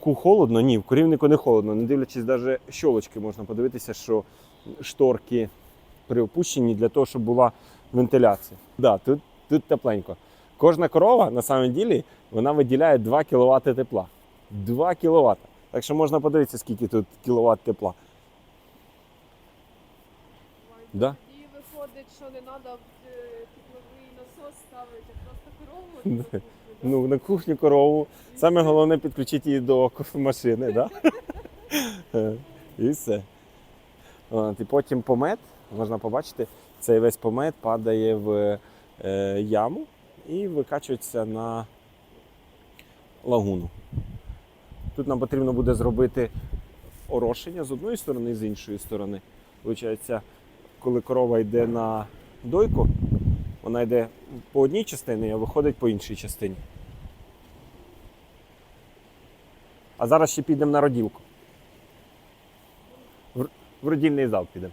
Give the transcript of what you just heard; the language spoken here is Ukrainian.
Ку холодно? Ні, в корівнику не холодно. Не дивлячись, навіть щолочки можна подивитися, що шторки приопущені для того, щоб була вентиляція. Да, тут, тут тепленько. Кожна корова на самом ділі вона виділяє 2 кВт тепла. 2 кВт. Так що можна подивитися, скільки тут кіловат тепла. Да? Виходить, що не треба тепловий насос ставити, а просто корову. Да. Ну, на кухню корову. Саме головне підключити її до кофемашини, да? Е, І все. От, і потім помет, можна побачити, цей весь помет падає в е, яму і викачується на лагуну. Тут нам потрібно буде зробити орошення з одної сторони і з іншої сторони. Получається, коли корова йде на дойку, вона йде по одній частині, а виходить по іншій частині. А зараз ще підемо на роділку. В, в родільний зал підемо.